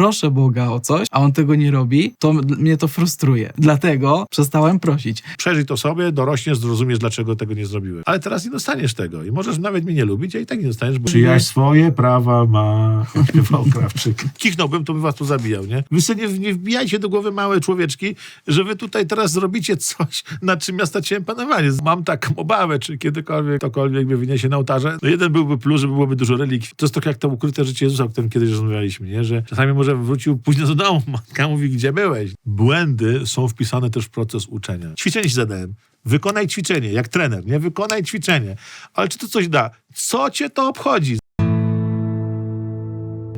proszę Boga o coś, a on tego nie robi, to mnie to frustruje. Dlatego przestałem prosić. Przeżyj to sobie, dorośniesz, zrozumiesz, dlaczego tego nie zrobiłem. Ale teraz nie dostaniesz tego i możesz nawet mnie nie lubić, a i tak nie dostaniesz, bo... Przyjaźń swoje prawa ma, śpiewał Krawczyk. Kichnąłbym, to by was tu zabijał, nie? Wy sobie nie, nie wbijajcie do głowy małe człowieczki, że wy tutaj teraz zrobicie coś, nad czym ja straciłem panowanie. Mam taką obawę, czy kiedykolwiek ktokolwiek mnie wyniesie na ołtarze. No jeden byłby plus, że byłoby dużo relikwii. To jest tak jak to ukryte życie Jezusa, o którym kiedyś rozmawialiśmy, nie? Że czasami może wrócił późno do domu, matka mówi, gdzie byłeś? Błędy są wpisane też w proces uczenia. Ćwiczenie ci zadałem. Wykonaj ćwiczenie, jak trener, nie? Wykonaj ćwiczenie. Ale czy to coś da? Co cię to obchodzi?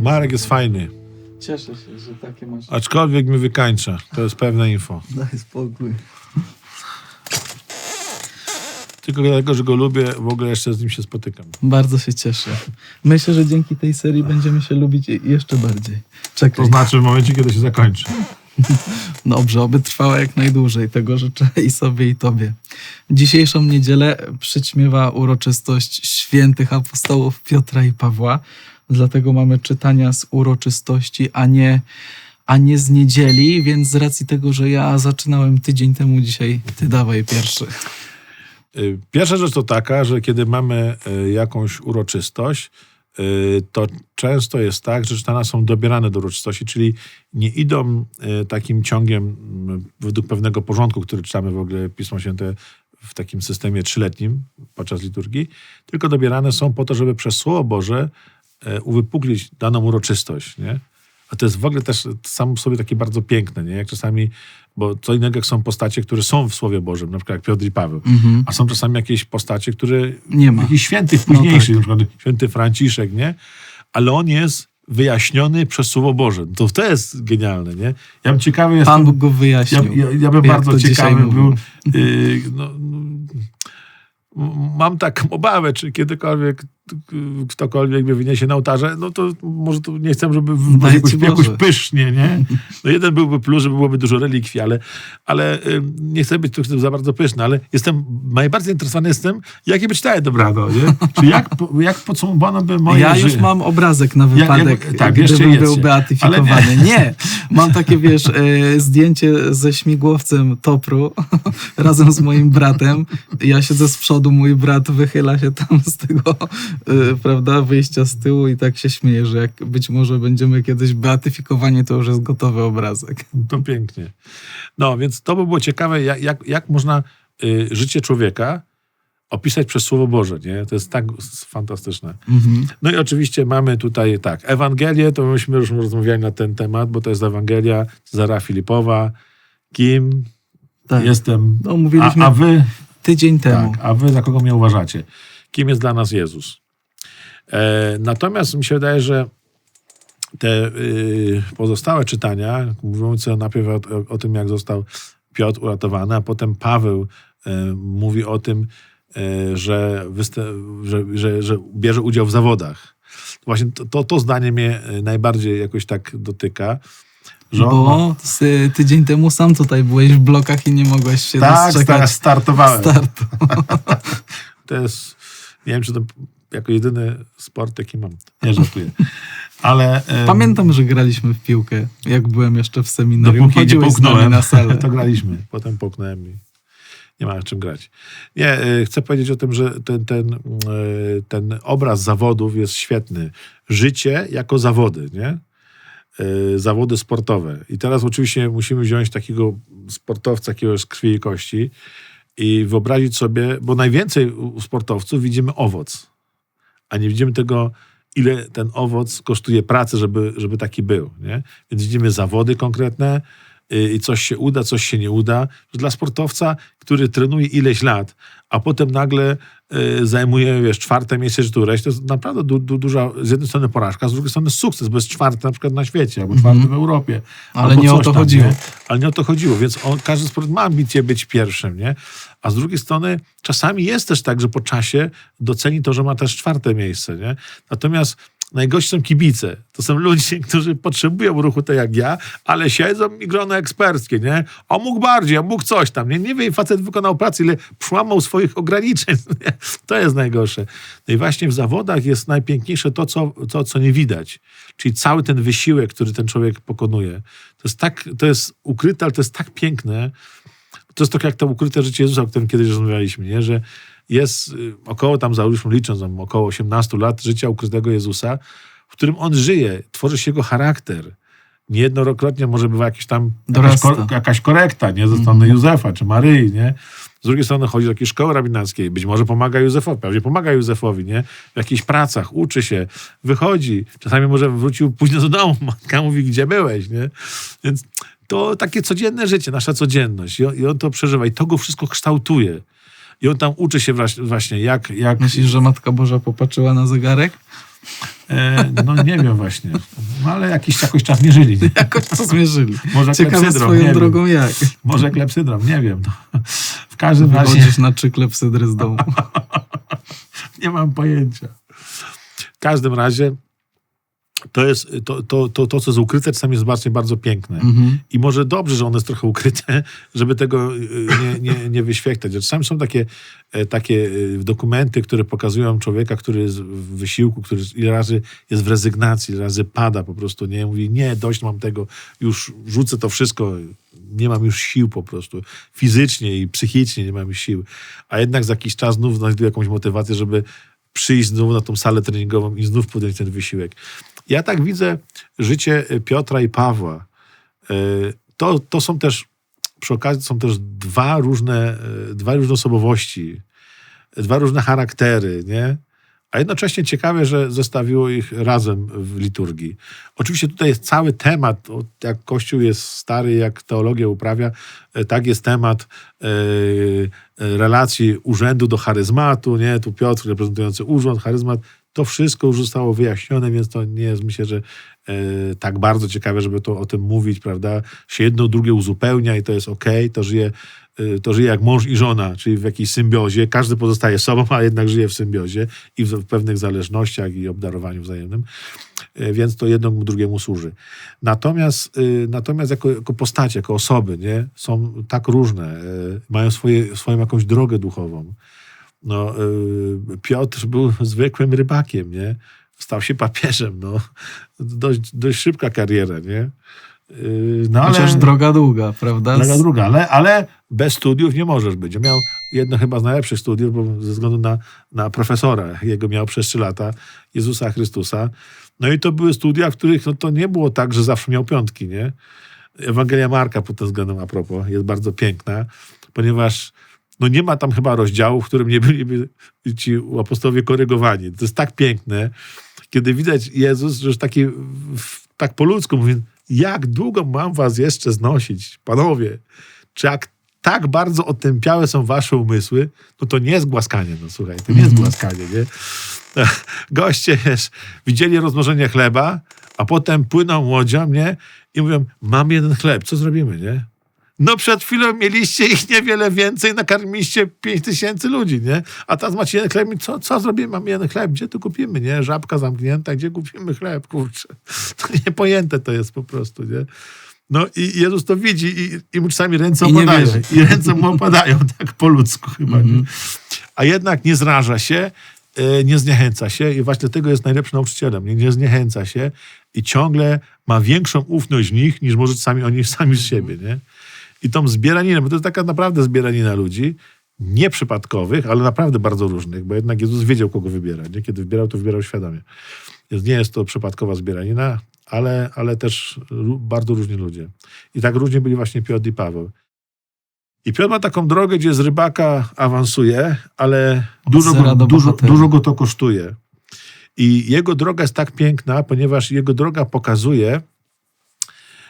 Marek jest fajny. Cieszę się, że takie masz. Aczkolwiek mnie wykańcza. To jest pewne info. Daj spokój. Tylko dlatego, że go lubię, w ogóle jeszcze z nim się spotykam. Bardzo się cieszę. Myślę, że dzięki tej serii będziemy się lubić jeszcze bardziej. Czekaj. To znaczy w momencie, kiedy się zakończy. Dobrze, oby trwała jak najdłużej. Tego życzę i sobie, i tobie. Dzisiejszą niedzielę przyćmiewa uroczystość świętych apostołów Piotra i Pawła. Dlatego mamy czytania z uroczystości, a nie, a nie z niedzieli. Więc z racji tego, że ja zaczynałem tydzień temu, dzisiaj ty dawaj pierwszy. Y, Pierwsza rzecz to taka, że kiedy mamy y, jakąś uroczystość, y, to często jest tak, że czytania są dobierane do uroczystości, czyli nie idą takim ciągiem mm, według pewnego porządku, który czytamy w ogóle Pismo Święte w takim systemie trzyletnim podczas liturgii, tylko dobierane są po to, żeby przez Słowo Boże uwypuklić daną uroczystość, nie? A to jest w ogóle też sam w sobie takie bardzo piękne, nie? Jak czasami, bo co innego jak są postacie, które są w Słowie Bożym, na przykład jak Piotr i Paweł, a są czasami jakieś postacie, które Nie ma. jakiś świętych No późniejszych, tak. na przykład święty Franciszek, nie? Ale on jest wyjaśniony przez Słowo Boże. To, to jest genialne, nie? Ja bym ciekawy jestem... Pan Bóg go Ja, wyjaśnił. ja, ja bym bardzo ciekawy był. Yy, no, no, mam taką obawę, czy kiedykolwiek ktokolwiek mnie wyniesie na ołtarze, no to może to nie chcę, żeby Daj jakoś, jakoś pysznie, nie? No jeden byłby plus, że byłoby dużo relikwii, ale, ale nie chcę być tu za bardzo pyszny, ale jestem, najbardziej zainteresowany jestem, jakie by czytałem dobrano, nie? Czy jak, jak podsumowano by moje Ja już mam obrazek na wypadek, ja- tak, jeszcze gdybym jest był beatyfikowany. Nie. mam takie, wiesz, e, zdjęcie ze śmigłowcem Topru razem z moim bratem. Ja siedzę z przodu, mój brat wychyla się tam z tego, prawda, wyjścia z tyłu i tak się śmieje, że jak być może będziemy kiedyś beatyfikowani, to już jest gotowy obrazek. To pięknie. No, więc to by było ciekawe, jak, jak, jak można y, życie człowieka opisać przez Słowo Boże, nie? To jest tak fantastyczne. Mhm. No i oczywiście mamy tutaj tak, Ewangelię, to myśmy już rozmawiali na ten temat, bo to jest Ewangelia Cezara Filipowa. Kim Tak. jestem, No, a, a wy, tydzień temu. tak, a wy za kogo mnie uważacie? Kim jest dla nas Jezus? E, natomiast mi się wydaje, że te y, pozostałe czytania, mówiące najpierw o, o, tym, jak został Piotr uratowany, a potem Paweł y, mówi o tym, y, że, że, że, że bierze udział w zawodach. Właśnie to, to, to zdanie mnie najbardziej jakoś tak dotyka. Że Bo tydzień temu sam tutaj byłeś w blokach i nie mogłeś się tak, sta- startowałem. startu. To jest, nie wiem, czy to jako jedyny sport, jaki mam. Nie żartuję. Ale... em, Pamiętam, że graliśmy w piłkę, jak byłem jeszcze w seminarium. Dopóki nie Chodziłeś nami połknąłem, na salę. to graliśmy. Potem połknąłem i nie ma czym grać. Nie, e, chcę powiedzieć o tym, że ten, ten, e, ten obraz zawodów jest świetny. Życie jako zawody, nie? E, Zawody sportowe. I teraz oczywiście musimy wziąć takiego sportowca, takiego z krwi i kości i wyobrazić sobie, bo najwięcej u sportowców widzimy owoc, a nie widzimy tego, ile ten owoc kosztuje pracy, żeby, żeby taki był. Nie? Więc widzimy zawody konkretne i coś się uda, coś się nie uda. Dla sportowca, który trenuje ileś lat, a potem nagle y, zajmuje wiesz, czwarte miejsce czy któreś, to jest naprawdę du, du, duża z jednej strony porażka, z drugiej strony sukces, bo jest czwarty na przykład na świecie, albo czwarty w Europie. Ale nie o to tam, chodziło. Nie? Ale nie o to chodziło, więc on, każdy sport ma ambicje być pierwszym, nie? A z drugiej strony czasami jest też tak, że po czasie doceni to, że ma też czwarte miejsce, nie? Natomiast Najgorsi są kibice. To są ludzie, którzy potrzebują ruchu tak jak ja, ale siedzą i grono eksperckie, nie? A mógł bardziej, a mógł coś tam, nie? Nie wiem, facet wykonał pracę, ile przełamał swoich ograniczeń. Nie? To jest najgorsze. No i właśnie w zawodach jest najpiękniejsze to co, to, co nie widać. Czyli cały ten wysiłek, który ten człowiek pokonuje. To jest tak, to jest ukryte, ale to jest tak piękne. To jest tak jak to ukryte życie Jezusa, o którym kiedyś rozmawialiśmy, nie? że jest y, około tam, załóżmy licząc, tam około 18 lat życia ukrytego Jezusa, w którym on żyje, tworzy się jego charakter. Niejednokrotnie może bywa jakiś tam jakaś, jakaś korekta, nie? Ze strony Józefa czy Maryi, nie? Z drugiej strony chodzi do jakiejś szkoły rabinackiej, być może pomaga Józefowi, pewnie pomaga Józefowi, nie? W jakichś pracach, uczy się, wychodzi. Czasami może wrócił późno do domu, matka mówi, gdzie byłeś, nie? Więc to takie codzienne życie, nasza codzienność. I on, i on to przeżywa i to go wszystko kształtuje. I on tam uczy się właśnie, jak, jak, Myślisz, że Matka Boża popatrzyła na zegarek? E, no nie wiem właśnie. No, ale jakiś, jakoś czas mierzyli. Nie? Jakoś to zmierzyli. Może Ciekawe swoją nie wiem. drogą jak. Może klepsydrom, nie wiem. No. Każdym razie Wychodzisz na z domu. nie mam pojęcia. W każdym razie to jest to, to, to, to co jest ukryte, czasami jest właśnie bardzo piękne. Mhm. I może dobrze, że ono jest trochę ukryte, żeby tego y, nie, nie, nie wyświetlać. Czasami są takie, e, takie y, dokumenty, które pokazują człowieka, który jest w wysiłku, który ile razy jest w rezygnacji, ile razy pada po prostu, nie? Mówi, nie, dość mam tego, już rzucę to wszystko, nie mam już sił po prostu. Fizycznie i psychicznie nie mam już sił. A jednak za jakiś czas znów znajduje jakąś motywację, żeby przyjść znowu na tą salę treningową i znów podjąć ten wysiłek. Ja tak widzę życie e, Piotra i Pawła. E, To, to są też, przy okazji są też dwa różne, e, dwa różne osobowości, dwa różne charaktery, nie? A jednocześnie ciekawe, że zestawiło ich razem w liturgii. Oczywiście tutaj jest cały temat, jak Kościół jest stary, jak teologię uprawia, tak jest temat relacji urzędu do charyzmatu, nie? Tu Piotr reprezentujący urząd, charyzmat. To wszystko już zostało wyjaśnione, więc to nie jest, myślę, że e, tak bardzo ciekawe, żeby to o tym mówić, prawda? Się jedno drugie uzupełnia i to jest okej, to żyje y, to żyje jak mąż i żona, czyli w jakiejś symbiozie. Każdy pozostaje sobą, a jednak żyje w symbiozie i w, w pewnych zależnościach i obdarowaniu wzajemnym. Y, Więc to jedno drugiemu służy. Natomiast, y, natomiast jako, jako postacie, jako osoby, nie, są tak różne, y, mają swoje, swoją jakąś drogę duchową. No, y, Piotr był zwykłym rybakiem, nie? Stał się papieżem, no. Dość, dość szybka kariera, nie? Y, No, ale... Chociaż droga długa, prawda? Droga druga, ale, ale bez studiów nie możesz być. Miał jedno chyba z najlepszych studiów, bo ze względu na, na profesora, jego miał przez trzy lata, Jezusa Chrystusa. No i to były studia, w których no, to nie było tak, że zawsze miał piątki, nie? Ewangelia Marka pod tym względem a propos jest bardzo piękna, ponieważ no nie ma tam chyba rozdziału, w którym nie byliby ci apostołowie korygowani. To jest tak piękne, kiedy widać Jezus, że już taki, tak po ludzku mówi, jak długo mam was jeszcze znosić, panowie? Czy jak tak bardzo otępiałe są wasze umysły, no to nie jest głaskanie, no słuchaj, to nie jest głaskanie, nie? Goście, wiesz, widzieli rozmnożenie chleba, a potem płyną łodzią, nie? I mówią, mam jeden chleb, co zrobimy, nie? No przed chwilą mieliście ich niewiele więcej, nakarmiliście pięć tysięcy ludzi, nie? A teraz macie jeden chleb i co, co zrobimy? Mamy jeden chleb, gdzie tu kupimy, nie? Żabka zamknięta, gdzie kupimy chleb, kurczę. To niepojęte to jest po prostu, nie? No i Jezus to widzi i, i mu czasami ręce I opadają. I ręce mu opadają, tak po ludzku chyba, nie? Mhm. A jednak nie zraża się, e, nie zniechęca się i właśnie dlatego jest najlepszym nauczycielem. Nie, nie zniechęca się i ciągle ma większą ufność w nich, niż może sami oni sami z siebie, nie? I tą zbieraninę, bo to jest taka naprawdę zbieranina ludzi, nieprzypadkowych, ale naprawdę bardzo różnych, bo jednak Jezus wiedział, kogo wybiera. Nie? Kiedy wybierał, to wybierał świadomie. Więc nie jest to przypadkowa zbieranina, ale, ale też bardzo różni ludzie. I tak różni byli właśnie Piotr i Paweł. I Piotr ma taką drogę, gdzie z rybaka awansuje, ale dużo go, dużo, dużo go to kosztuje. I jego droga jest tak piękna, ponieważ jego droga pokazuje,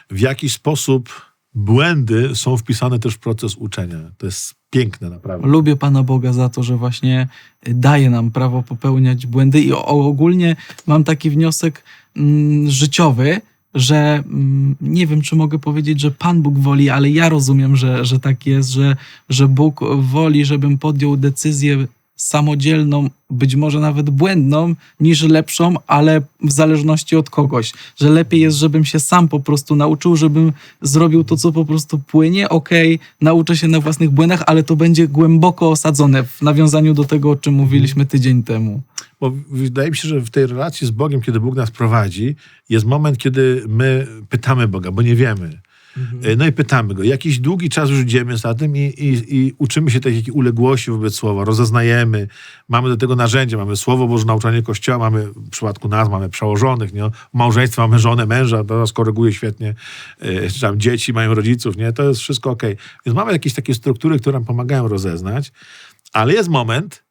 w jaki sposób błędy są wpisane też w proces uczenia. To jest piękne naprawdę. Lubię Pana Boga za to, że właśnie daje nam prawo popełniać błędy i ogólnie mam taki wniosek mm, życiowy, że mm, nie wiem, czy mogę powiedzieć, że Pan Bóg woli, ale ja rozumiem, że, że tak jest, że, że Bóg woli, żebym podjął decyzję samodzielną, być może nawet błędną, niż lepszą, ale w zależności od kogoś. Że lepiej jest, żebym się sam po prostu nauczył, żebym zrobił to, co po prostu płynie. Okej, nauczę się na własnych błędach, ale to będzie głęboko osadzone w nawiązaniu do tego, o czym mówiliśmy tydzień temu. Bo wydaje mi się, że w tej relacji z Bogiem, kiedy Bóg nas prowadzi, jest moment, kiedy my pytamy Boga, bo nie wiemy. E, No i pytamy go. Jakiś długi czas już idziemy za tym i, i, i uczymy się takiej uległości wobec słowa, rozeznajemy, mamy do tego narzędzie, mamy Słowo Boże, nauczanie Kościoła, mamy w przypadku nas, mamy przełożonych, nie? małżeństwa, mamy żonę, męża, to nas koryguje świetnie, czy tam dzieci mają rodziców, nie? to jest wszystko ok. Więc mamy jakieś takie struktury, które nam pomagają rozeznać, ale jest moment,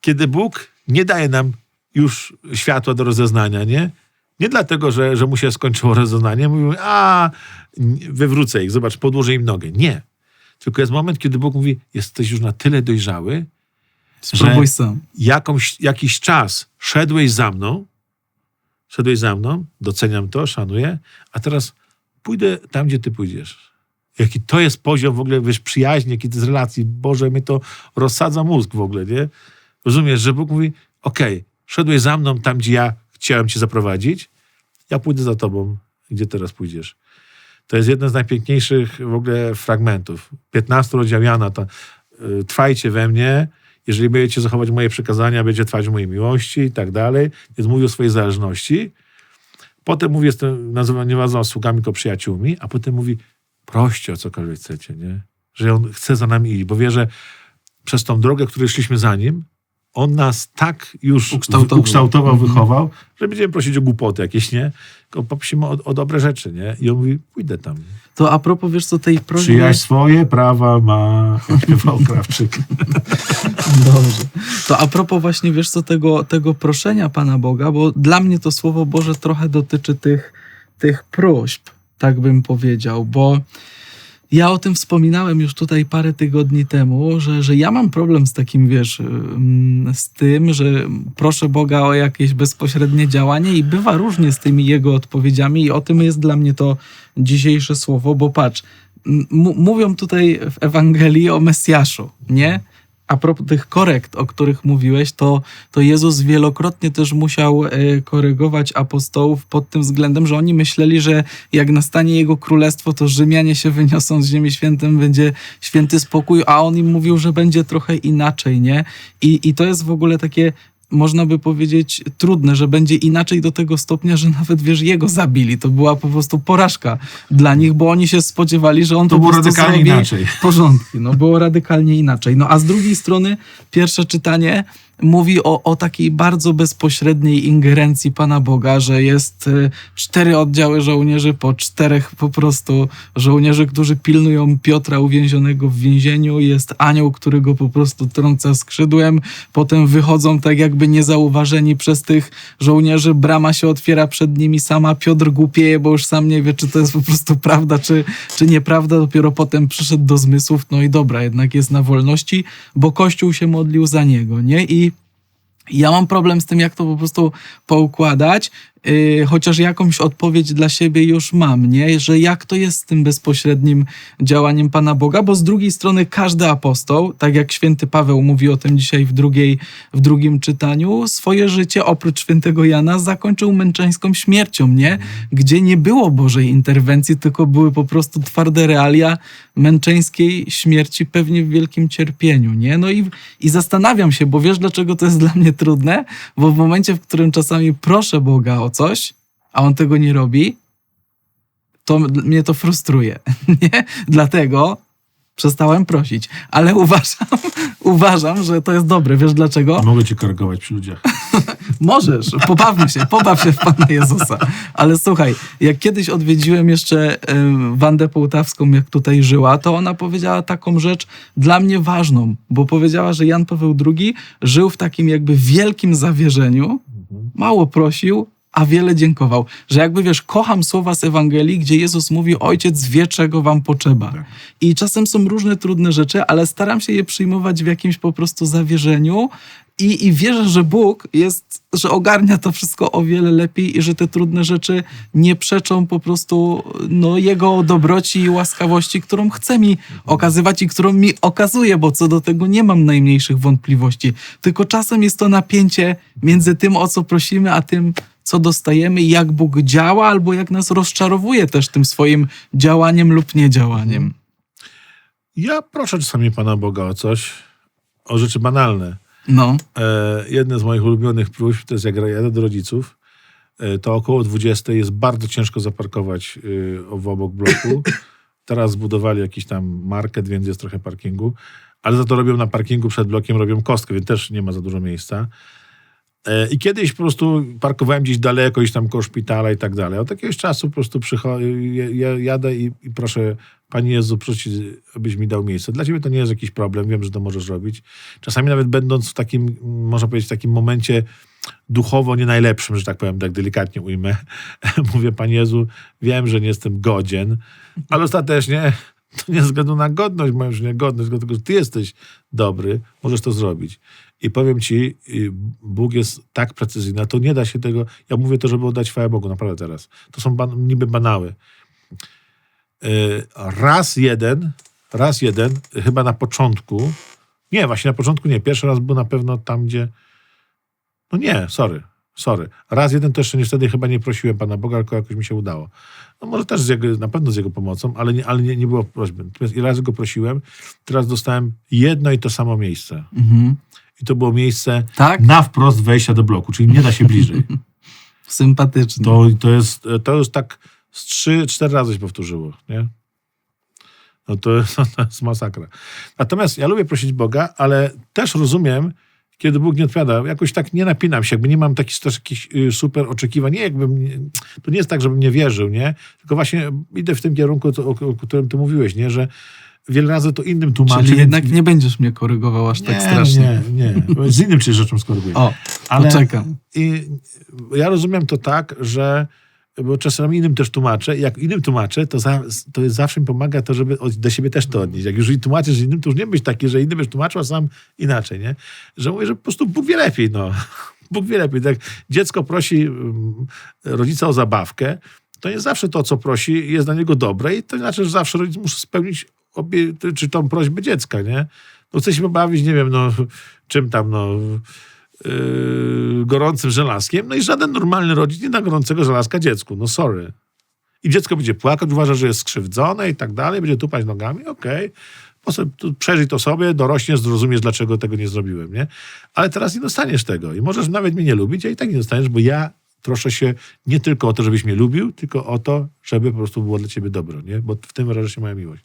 kiedy Bóg nie daje nam już światła do rozeznania, nie? Nie dlatego, że, że mu się skończyło rozeznanie. Mówimy, a wywrócę ich, zobacz, podłożę im nogę. Nie. Tylko jest moment, kiedy Bóg mówi, jesteś już na tyle dojrzały, Spróbuj sam. jakąś, jakiś czas szedłeś za mną, szedłeś za mną, doceniam to, szanuję, a teraz pójdę tam, gdzie ty pójdziesz. Jaki to jest poziom w ogóle, wiesz, przyjaźni, jaki to jest relacji. Boże, mnie to rozsadza mózg w ogóle, nie? Rozumiesz, że Bóg mówi, okej, szedłeś za mną tam, gdzie ja chciałem cię zaprowadzić, ja pójdę za tobą, gdzie teraz pójdziesz. To jest jeden z najpiękniejszych w ogóle fragmentów. 15 rozdział Jana, to y, trwajcie we mnie, jeżeli będziecie zachować moje przekazania, będziecie trwać w mojej miłości i tak dalej. Więc mówi o swojej zależności. Potem mówi, jestem, nazywam, nie nazywam sługami, tylko przyjaciółmi, a potem mówi, proście o cokolwiek chcecie, nie? Że on chce za nami iść, bo wie, że przez tą drogę, której szliśmy za nim, on nas tak już Ukształtował. ukształtował wychował, że będziemy prosić o głupoty jakieś, nie? Tylko poprosimy o, o dobre rzeczy, nie? I on mówi, pójdę tam. To a propos, wiesz co, tej prośby... Przyjaźń swoje prawa ma, śpiewał Krawczyk. Dobrze. To a propos właśnie, wiesz co, tego, tego proszenia Pana Boga, bo dla mnie to Słowo Boże trochę dotyczy tych, tych próśb, tak bym powiedział, bo ja o tym wspominałem już tutaj parę tygodni temu, że, że ja mam problem z takim, wiesz, ym, z tym, że proszę Boga o jakieś bezpośrednie działanie i bywa różnie z tymi Jego odpowiedziami i o tym jest dla mnie to dzisiejsze słowo, bo patrz, mówią tutaj w Ewangelii o Mesjaszu, nie? A propos tych korekt, o których mówiłeś, to, to Jezus wielokrotnie też musiał e, korygować apostołów pod tym względem, że oni myśleli, że jak nastanie Jego królestwo, to Rzymianie się wyniosą z Ziemi Świętym, będzie święty spokój, a On im mówił, że będzie trochę inaczej, nie? I, i to jest w ogóle takie można by powiedzieć, trudne, że będzie inaczej do tego stopnia, że nawet, wiesz, jego zabili. To była po prostu porażka dla nich, bo oni się spodziewali, że on To po było prostu radykalnie inaczej. porządki. No, było radykalnie inaczej. No, a z drugiej strony pierwsze czytanie mówi o, o takiej bardzo bezpośredniej ingerencji Pana Boga, że jest y, cztery oddziały żołnierzy po czterech po prostu żołnierzy, którzy pilnują Piotra uwięzionego w więzieniu. Jest anioł, który go po prostu trąca skrzydłem. Potem wychodzą tak jakby niezauważeni przez tych żołnierzy. Brama się otwiera przed nimi sama. Piotr głupieje, bo już sam nie wie, czy to jest po prostu prawda, czy, czy nieprawda. Dopiero potem przyszedł do zmysłów. No i dobra, jednak jest na wolności, bo Kościół się modlił za niego, nie? I ja mam problem z tym, jak to po prostu poukładać, yy, chociaż jakąś odpowiedź dla siebie już mam, nie? Że jak to jest z tym bezpośrednim działaniem Pana Boga, bo z drugiej strony każdy apostoł, tak jak święty Paweł mówi o tym dzisiaj w, drugiej, w drugim czytaniu, swoje życie oprócz świętego Jana zakończył męczeńską śmiercią, nie? Gdzie nie było Bożej interwencji, tylko były po prostu twarde realia męczeńskiej śmierci, pewnie w wielkim cierpieniu, nie? No i, i zastanawiam się, bo wiesz dlaczego to jest dla mnie trudne? Bo w momencie, w którym czasami proszę Boga o coś, a On tego nie robi, to mnie to frustruje, nie? Dlatego przestałem prosić, ale uważam, uważam, że to jest dobre. Wiesz dlaczego? Mogę cię korygować przy ludziach. Możesz, pobawmy się, pobaw się w Pana Jezusa. Ale słuchaj, jak kiedyś odwiedziłem jeszcze Wandę Połtawską, jak tutaj żyła, to ona powiedziała taką rzecz dla mnie ważną, bo powiedziała, że Jan Paweł II żył w takim jakby wielkim zawierzeniu, mało prosił, a wiele dziękował. Że jakby wiesz, kocham słowa z Ewangelii, gdzie Jezus mówi, ojciec wie, czego wam potrzeba. Tak. I czasem są różne trudne rzeczy, ale staram się je przyjmować w jakimś po prostu zawierzeniu I, I wierzę, że Bóg jest, że ogarnia to wszystko o wiele lepiej i że te trudne rzeczy nie przeczą po prostu no, Jego dobroci i łaskawości, którą chce mi okazywać i którą mi okazuje, bo co do tego nie mam najmniejszych wątpliwości. Tylko czasem jest to napięcie między tym, o co prosimy, a tym, co dostajemy jak Bóg działa, albo jak nas rozczarowuje też tym swoim działaniem lub niedziałaniem. Ja proszę czasami Pana Boga o coś, o rzeczy banalne. No, E, jedne z moich ulubionych próśb to jest jak jadę do rodziców, e, to około 20 jest bardzo ciężko zaparkować e, w obok bloku. Teraz zbudowali jakiś tam market, więc jest trochę parkingu, ale za to robią na parkingu przed blokiem, robią kostkę, więc też nie ma za dużo miejsca. E, I kiedyś po prostu parkowałem gdzieś daleko, gdzieś tam koło szpitala i tak dalej. Od jakiegoś czasu po prostu przychodzę, ja, jadę i, i proszę, Panie Jezu, proszę, abyś mi dał miejsce. Dla Ciebie to nie jest jakiś problem, wiem, że to możesz robić. Czasami nawet będąc w takim, można powiedzieć, w takim momencie duchowo nie najlepszym, że tak powiem, tak delikatnie ujmę, mówię, Panie Jezu, wiem, że nie jestem godzien, ale ostatecznie to nie względu na godność, moją już niegodność, tylko że Ty jesteś dobry, możesz to zrobić. I powiem Ci, Bóg jest tak precyzyjny, to nie da się tego, ja mówię to, żeby oddać chwałę Bogu, naprawdę teraz. To są ban, niby banały. Y, Raz jeden, raz jeden, chyba na początku, nie, właśnie na początku nie, pierwszy raz był na pewno tam, gdzie, no nie, sorry, sorry. Raz jeden to jeszcze nie wtedy chyba nie prosiłem Pana Boga, tylko jakoś mi się udało. No może też z jego, na pewno z jego pomocą, ale nie, ale nie, nie było prośby. Natomiast ile razy go prosiłem, teraz dostałem jedno i to samo miejsce. mhm. I to było miejsce tak? Na wprost wejścia do bloku, czyli nie da się bliżej. Sympatyczny. To, to, jest, to już tak z trzy, cztery razy się powtórzyło, nie? No to, to jest masakra. Natomiast ja lubię prosić Boga, ale też rozumiem, kiedy Bóg nie odpowiada. Jakoś tak nie napinam się, jakby nie mam takich też jakichś y, super oczekiwań. Nie, jakbym, nie, to nie jest tak, żebym nie wierzył, nie? Tylko właśnie idę w tym kierunku, to, o, o którym ty mówiłeś, nie? Że wiele razy to innym tłumaczę. Czyli jednak nie będziesz mnie korygował aż tak strasznie. Nie, nie. Z innym czy rzeczą skoryguję. O, Ale- poczekam. I ja rozumiem to tak, że bo czasami innym też tłumaczę. Jak innym tłumaczę, to, za, to jest zawsze mi pomaga to, żeby do siebie też to odnieść. Jak już tłumaczysz innym, to już nie być taki, że innym już tłumaczył, a sam inaczej, nie? Że mówię, że po prostu Bóg wie lepiej, no. Bóg wie lepiej. Tak dziecko prosi mm, rodzica o zabawkę, to nie zawsze to, co prosi, jest dla niego dobre i to znaczy, że zawsze rodzic musi spełnić obie, czy tą prośbę dziecka, nie? No chce się pobawić, nie wiem, no czym tam, no yy, gorącym żelazkiem, no i żaden normalny rodzic nie da gorącego żelazka dziecku, no sorry. I dziecko będzie płakać, uważa, że jest skrzywdzone i tak dalej, będzie tupać nogami, okej. Okay. Przeżyj to sobie, dorośniesz, zrozumiesz, dlaczego tego nie zrobiłem, nie? Ale teraz nie dostaniesz tego i możesz nawet mnie nie lubić, a i tak nie dostaniesz, bo ja proszę się nie tylko o to, żebyś mnie lubił, tylko o to, żeby po prostu było dla ciebie dobro, nie? Bo w tym wyraża się moja miłość.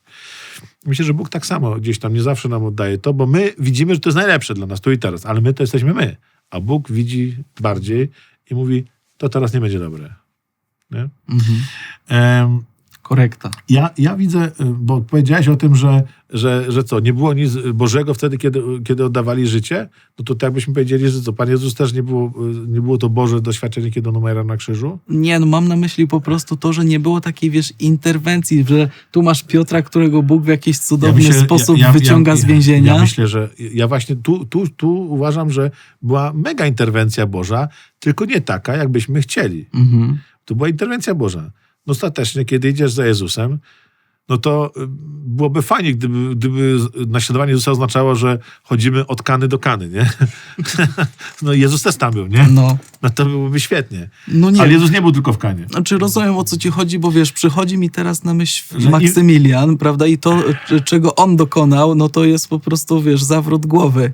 Myślę, że Bóg tak samo gdzieś tam nie zawsze nam oddaje to, bo my widzimy, że to jest najlepsze dla nas tu i teraz, ale my to jesteśmy my, a Bóg widzi bardziej i mówi, to teraz nie będzie dobre. Nie? Mhm. Em, Korekta. ja, ja widzę, y, bo powiedziałeś o tym, że Że, że co, nie było nic Bożego wtedy, kiedy, kiedy oddawali życie? No to tak byśmy powiedzieli, że co, Pan Jezus też nie było, nie było to Boże doświadczenie, kiedy on umierał na krzyżu? Nie, no mam na myśli po prostu to, że nie było takiej, wiesz, interwencji, że tu masz Piotra, którego Bóg w jakiś cudowny myślę- sposób ja- ja- wyciąga ja- z więzienia. Ja myślę, że ja właśnie tu, tu, tu uważam, że była mega interwencja Boża, tylko nie taka, jakbyśmy chcieli. Mhm. To była interwencja Boża. No ostatecznie, kiedy idziesz za Jezusem, no to y, byłoby fajnie, gdyby, gdyby naśladowanie Jezusa oznaczało, że chodzimy od kany do kany, nie? No i Jezus też tam był, nie? No, No to byłoby świetnie. no nie. Ale Jezus nie był tylko w kanie. Znaczy rozumiem o co ci chodzi, bo wiesz, przychodzi mi teraz na myśl Że i- Maksymilian, prawda, i to, czego on dokonał, no to jest po prostu, wiesz, zawrót głowy.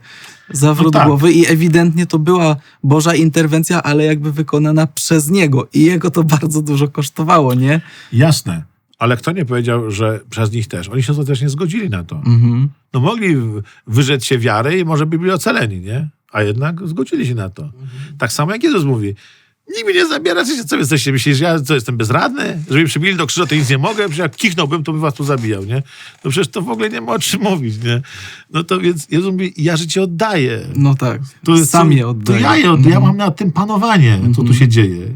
Zawrót No tak. głowy i ewidentnie to była Boża interwencja, ale jakby wykonana przez niego i jego to bardzo dużo kosztowało, nie? Jasne. Ale kto nie powiedział, że przez nich też? Oni się ostatecznie zgodzili na to. Mhm. No mogli wyrzec się wiary i może by byli ocaleni, nie? A jednak zgodzili się na to. Tak samo jak Jezus mówi. Nikt mi nie zabiera, co wy jesteście? Myślisz, że ja co, jestem bezradny? Żeby mi przybili do krzyża, to nic nie mogę? Przecież jak kichnąłbym, to by was tu zabijał, nie? No przecież to w ogóle nie ma o czym mówić, nie? No to więc Jezus mówi, ja życie oddaję. No tak, To jest sam co- je To oddaję. ja, je, to ja mam nad tym panowanie, co tu się dzieje.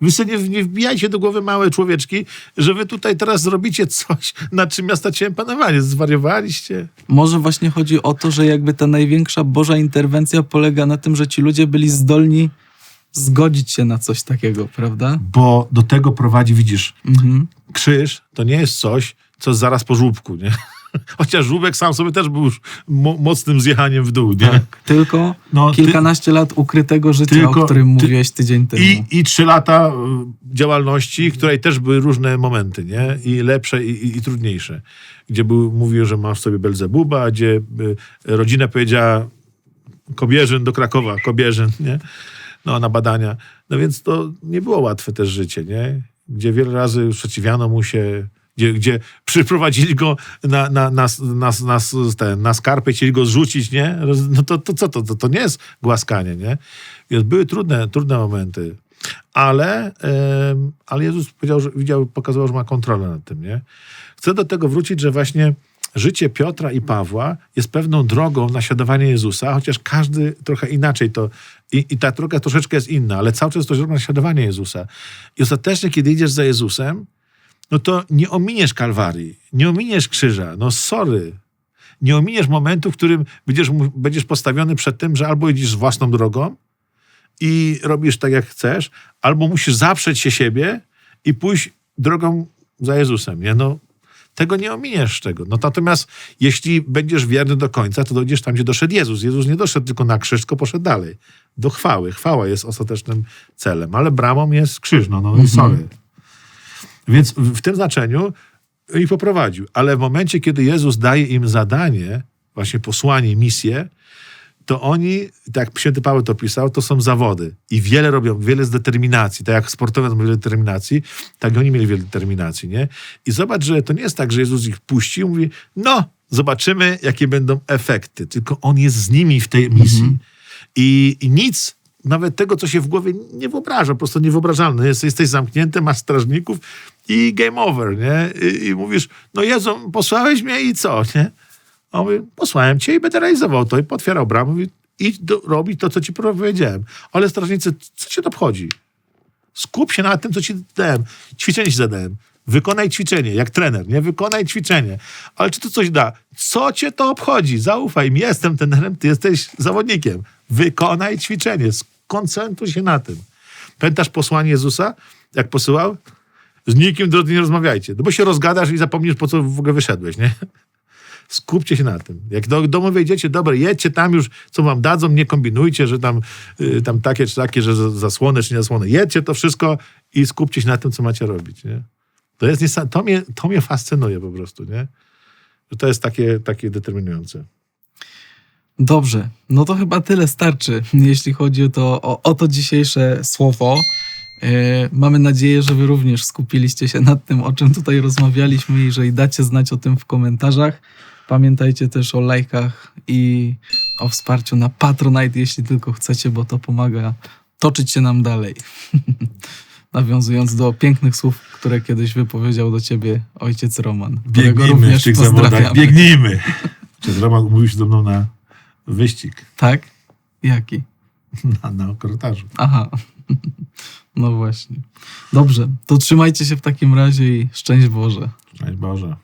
Wy sobie nie, nie wbijajcie do głowy małe człowieczki, że wy tutaj teraz zrobicie coś, nad czym ja straciłem panowanie. Zwariowaliście. Może właśnie chodzi o to, że jakby ta największa Boża interwencja polega na tym, że ci ludzie byli zdolni zgodzić się na coś takiego, prawda? Bo do tego prowadzi, widzisz, Mhm. krzyż to nie jest coś, co zaraz po żłóbku, nie? Chociaż żółbek sam sobie też był już mo- mocnym zjechaniem w dół, nie? Tak. Tylko No, ty- kilkanaście lat ukrytego życia, Tylko o którym ty- mówiłeś tydzień temu. I, I trzy lata y, działalności, której też były różne momenty, nie? I lepsze, i, i, i trudniejsze. Gdzie był, mówił, że ma w sobie Belzebuba, gdzie y, rodzina powiedziała Kobierzyn do Krakowa, Kobierzyn, nie? No, na badania. No więc to nie było łatwe też życie, nie? Gdzie wiele razy sprzeciwiano mu się, gdzie, gdzie przyprowadzili go na, na, na, na, na, na skarpę chcieli go zrzucić, nie? No to, to co to, to? To nie jest głaskanie, nie? Więc były trudne, trudne momenty. Ale, ale Jezus powiedział, że widział, pokazywał, że ma kontrolę nad tym, nie? Chcę do tego wrócić, że właśnie życie Piotra i Pawła jest pewną drogą naśladowania Jezusa, chociaż każdy trochę inaczej to, i, i ta droga troszeczkę jest inna, ale cały czas to droga naśladowania Jezusa. I ostatecznie, kiedy idziesz za Jezusem, no to nie ominiesz Kalwarii, nie ominiesz krzyża, no sorry. Nie ominiesz momentu, w którym będziesz, będziesz postawiony przed tym, że albo idziesz własną drogą i robisz tak, jak chcesz, albo musisz zaprzeć się siebie i pójść drogą za Jezusem, nie? No, tego nie ominiesz tego. No natomiast jeśli będziesz wierny do końca, to dojdziesz tam, gdzie doszedł Jezus. Jezus nie doszedł tylko na krzyż, tylko poszedł dalej. Do chwały. Chwała jest ostatecznym celem, ale bramą jest krzyż, no, no i sorry. Więc w w tym znaczeniu ich poprowadził. Ale w momencie, kiedy Jezus daje im zadanie, właśnie posłanie, misję, to oni, tak jak święty Paweł to pisał, to są zawody. I wiele robią, wiele z determinacji. Tak jak sportowiec ma wiele determinacji, tak oni mieli wiele determinacji, nie? I zobacz, że to nie jest tak, że Jezus ich puści i mówi, no, zobaczymy, jakie będą efekty. Tylko On jest z nimi w tej misji. I, I nic, nawet tego, co się w głowie nie wyobraża, po prostu niewyobrażalne. Jest, jesteś zamknięty, masz strażników i game over, nie? I, I mówisz, no Jezu, posłałeś mnie i co, nie? A on mówi, posłałem cię i będę realizował to. I potwierał bramę, mówi, idź do, robić to, co ci powiedziałem. Ale strażnicy, co cię to obchodzi? Skup się na tym, co ci dałem. Ćwiczenie ci zadałem. Wykonaj ćwiczenie, jak trener, nie? Wykonaj ćwiczenie. Ale czy to coś da? Co cię to obchodzi? Zaufaj mi, jestem trenerem, ty jesteś zawodnikiem. Wykonaj ćwiczenie, skoncentruj się na tym. Pamiętasz posłanie Jezusa, jak posyłał? Z nikim, drodzy, nie rozmawiajcie. No bo się rozgadasz i zapomnisz, po co w ogóle wyszedłeś, nie? Skupcie się na tym. Jak do domu wejdziecie, dobra, jedźcie tam już, co wam dadzą, nie kombinujcie, że tam, y, tam takie czy takie, że za- zasłony czy nie zasłony. Jedźcie to wszystko i skupcie się na tym, co macie robić, nie? To jest niesam- to mnie, to mnie fascynuje po prostu, nie? Że to jest takie, takie determinujące. Dobrze, no to chyba tyle starczy, jeśli chodzi o to, o, o to dzisiejsze słowo. E, mamy nadzieję, że wy również skupiliście się nad tym, o czym tutaj rozmawialiśmy i że i dacie znać o tym w komentarzach. Pamiętajcie też o lajkach i o wsparciu na Patronite, jeśli tylko chcecie, bo to pomaga toczyć się nam dalej. Nawiązując do pięknych słów, które kiedyś wypowiedział do ciebie ojciec Roman. Biegnijmy w tych zawodach, biegnijmy! Czy Roman umówił się ze mną na wyścig Tak? Jaki? na, na korytarzu. Aha. No właśnie. Dobrze, to trzymajcie się w takim razie i szczęść Boże. Szczęść Boże.